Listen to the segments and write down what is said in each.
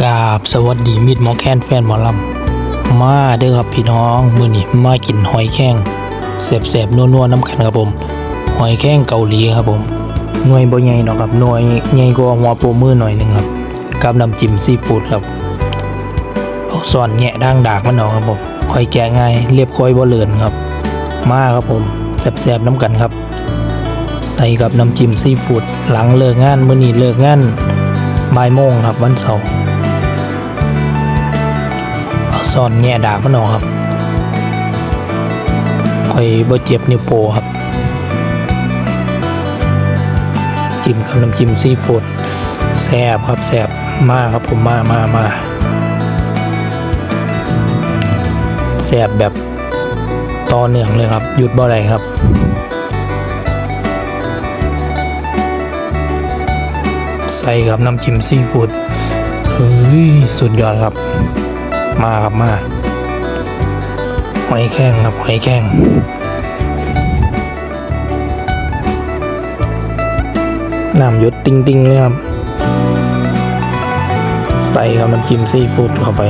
กราบสวัสดีมิดหมอแคนแฟนหมอลำมาเด้อครับพี่น้องมือนี้มากินหอยแข้งแสบๆนัวๆน้ำกันครับผม หอยแข้งเกาหลีครับผมหน่วยบ่ใหญ่ดอกครับหน่วยใหญ่กว่าหัวโปมือหน่อยหนึงครับกับน้ำจิ้มซีฟู้ดครับเอาซ่อนแงะด่างดากมันออกครับผมค่อยแกะง่ายเรียบค่อยบ่เลือนครับ มาครับผมแสบๆน้ำกันครับ ใส่กับน้ำจิ้มซีฟู้ดหลังเลิกงานมือนี้เลิกงานบ่ายโมงครับวันเสาร์ ซ่อนแง่ดากมันออกครับคอยบ่เจ็บนิ้วโป้ครับ จิ้มกับน้ำจิ้มซีฟู้ดแซ่บครับแซ่บมากครับผมมามามาแซ่บแบบต่อเนื่องเลยครับ หยุดบ่ได้ครับใส่กับน้ำจิ้มซีฟู้ดเฮ้ย สุดยอดครับ มาครับมาหอยแข้งครับหอยแข้งน้ำยดติงติงๆเลยครับ ใส่กับน้ำจิ้มซีฟู้ดเข้าไป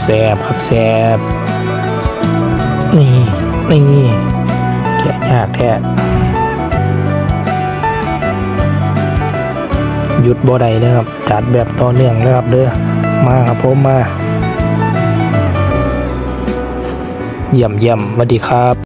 แซ่บครับแซ่บนี่นี่แกะยากแท้ หยุดบ่ได้นะครับ จัดแบบต่อเนื่องนะครับเด้อมาครับผมมาเยี่ยมเยี่ยมสวัสดีครับ